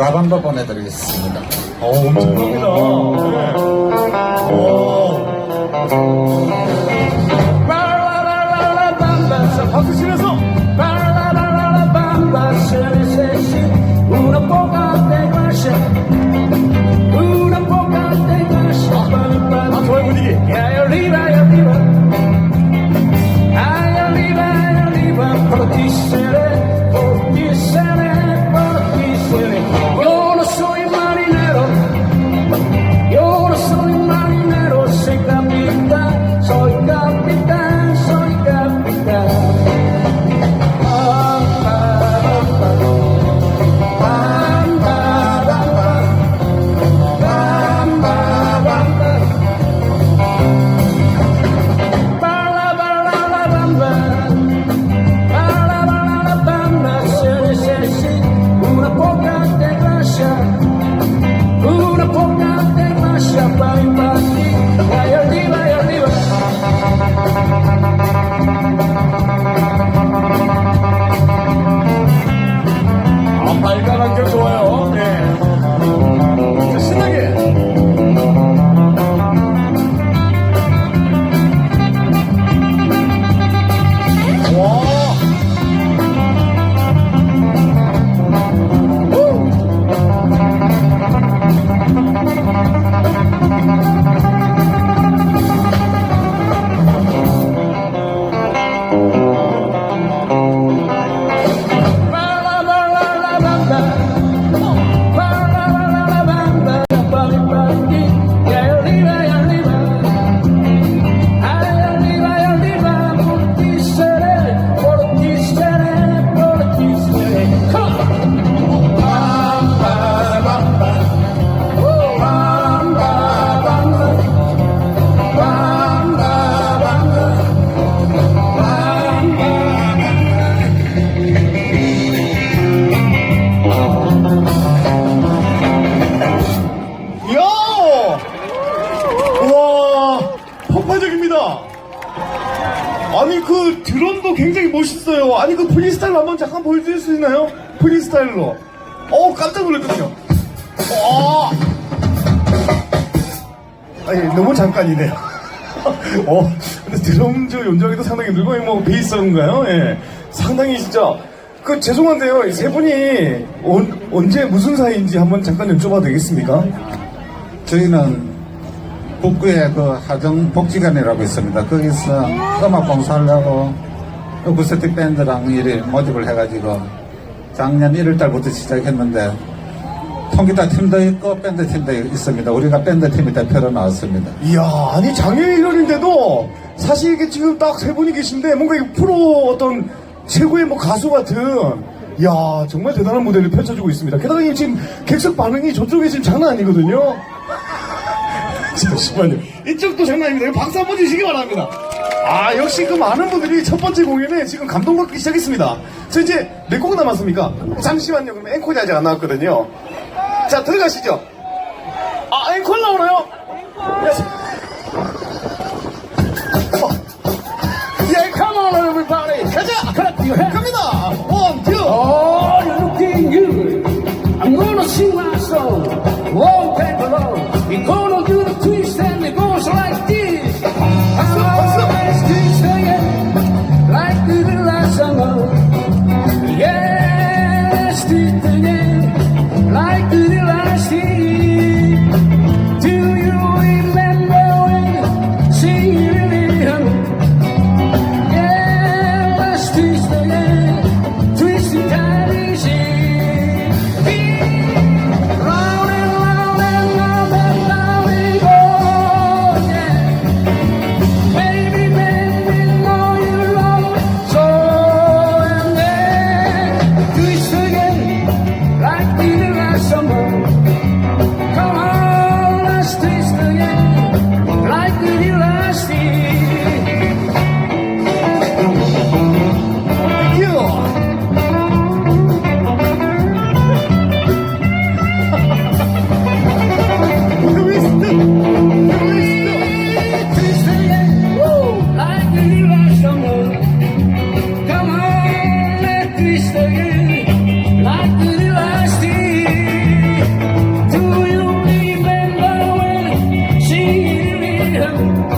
라밤바 보내드리겠습니다. 어. 네. 오. Bamba, 자, 박수 이야! 폭발적입니다. 아니, 그 드럼도 굉장히 멋있어요. 아니, 그 프리스타일 한번 잠깐 보여줄 수 있나요? 프리스타일로. 어 깜짝 놀랐거든요. 와! 아니, 너무 잠깐이네요. 어, 근데 드럼 저 연주하기도 상당히 늘고, 뭐, 베이스인가요? 예. 상당히 진짜. 그, 죄송한데요. 이세 분이 언, 언제 무슨 사이인지 한번 잠깐 여쭤봐도 되겠습니까? 저희는 북구에 그 하정복지관이라고 있습니다. 거기서 음악 봉사하려고 어쿠스틱 밴드랑 일이 모집을 해가지고 작년 1월달부터 시작했는데 통기타 팀도 있고 밴드 팀도 있습니다. 우리가 밴드 팀이 대표로 나왔습니다. 이야, 아니 1월인데도 사실 이게 지금 딱 세 분이 계신데 뭔가 이게 프로 어떤 최고의 뭐 가수 같은 이야 정말 대단한 무대를 펼쳐주고 있습니다. 게다가 이 지금 객석 반응이 저쪽에 지금 장난 아니거든요. 잠시만요. 이쪽도 장난 아닙니다. 이거 박수 한번 주시기 바랍니다. 아 역시 그 많은 분들이 첫 번째 공연에 지금 감동받기 시작했습니다. 저 이제 몇 곡 남았습니까? 잠시만요. 그럼 앵콜이 아직 안 나왔거든요. 자 들어가시죠. 아 앵콜 나오나요? Yeah, come on everybody. 가자. Hands. 갑니다. 원,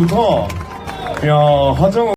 때부터 야 하정